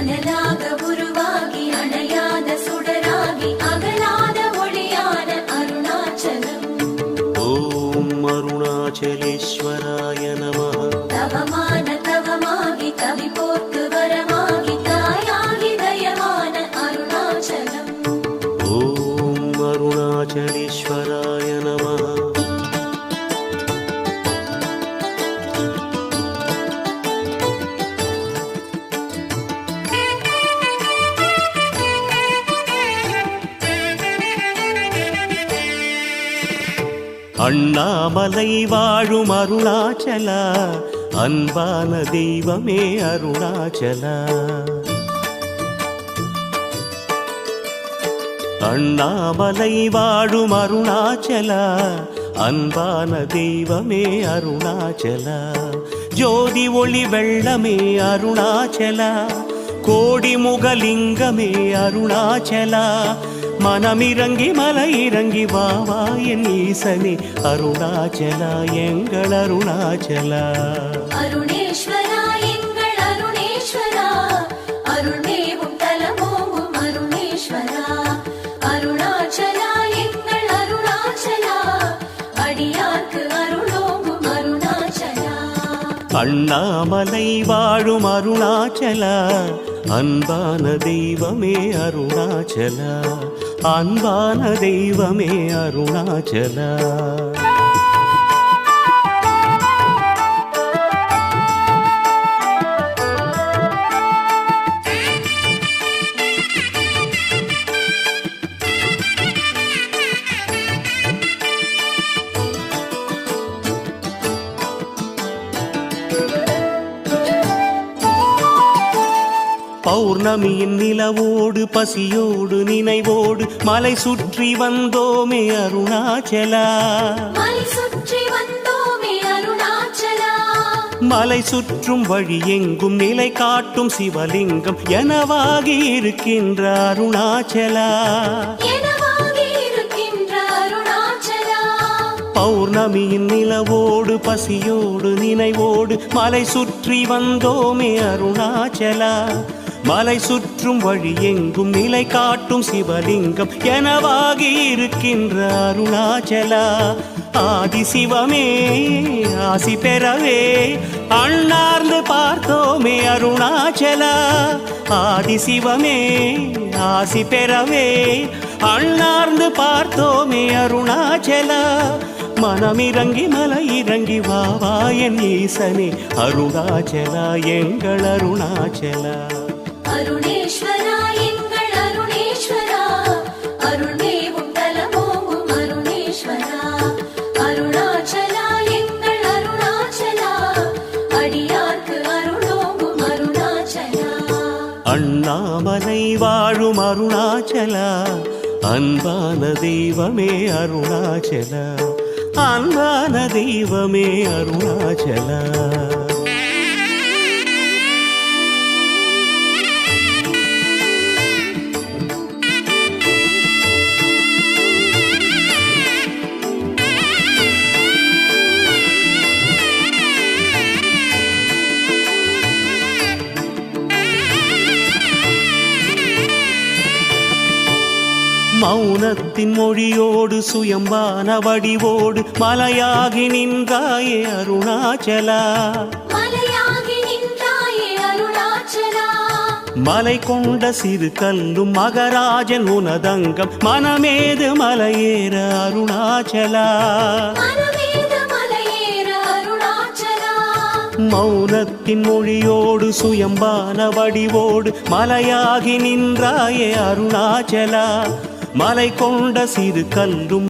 அனலாக உருவாகி அணையாத சுடராகி அகலாத ஒளியான அருணாச்சலம். ஓம் அருணாச்சலேஸ்வராய நமः. தவமான அண்ணாமலை வாழும் அருணாச்சலா அன்பான தெய்வமே அருணாச்சலா. அண்ணாமலை வாழும் அருணாச்சலா அன்பான தெய்வமே அருணாச்சலா. ஜோதி ஒளி வெள்ளமே அருணாச்சலா கோடி முகலிங்கமே அருணாச்சலா. மனமிறங்கி மலை இறங்கி வாவா என் ஈசனே. அருணாச்சலா எங்கள் அருணாச்சலா. அண்ணாமலை வாழும் அருணாச்சலா. அன்பான தெய்வமே அருணாச்சலா. அன்பான தெய்வமே அருணாச்சலா. பௌர்ணமியின் நிலவோடு பசியோடு நினைவோடு மலை சுற்றி வந்தோமே அருணாச்சலா. மலை சுற்றும் வழி எங்கும் நிலை காட்டும் சிவலிங்கம் எனவாகி இருக்கின்ற அருணாச்சலா. பௌர்ணமியின் நிலவோடு பசியோடு நினைவோடு மலை சுற்றி வந்தோமே அருணாச்சலா. மலை சுற்றும் வழி எங்கும் நிலை காட்டும் சிவலிங்கம் எனவாகி இருக்கின்ற அருணாச்சலா. ஆதி சிவமே ஆசி பெறவே அண்ணார்ந்து பார்த்தோமே அருணாச்சலா. ஆதி சிவமே ஆசி பெறவே அண்ணார்ந்து பார்த்தோமே அருணாச்சலா. மனமிறங்கி மலை இறங்கி வாவா என் ஈசனே அருணாச்சலா எங்கள் அருணாச்சலா. அண்ணாமலை வாழும் அருணாச்சலா. அன்பான தெய்வமே அருணாச்சலா. அன்பான தெய்வமே அருணாச்சலா. மௌனத்தின் மொழியோடு சுயம்பான வடிவோடு மலையாகி நின்றாயே அருணாச்சலா. மலை கொண்ட சிறு கல்லும் மகராஜன் உனதங்கம் மனமேத மலையேற அருணாச்சலா. மௌனத்தின் மொழியோடு சுயம்பான வடிவோடு மலையாகி நின்றாயே அருணாச்சலா. மலை கொண்ட சிறு கல்லும்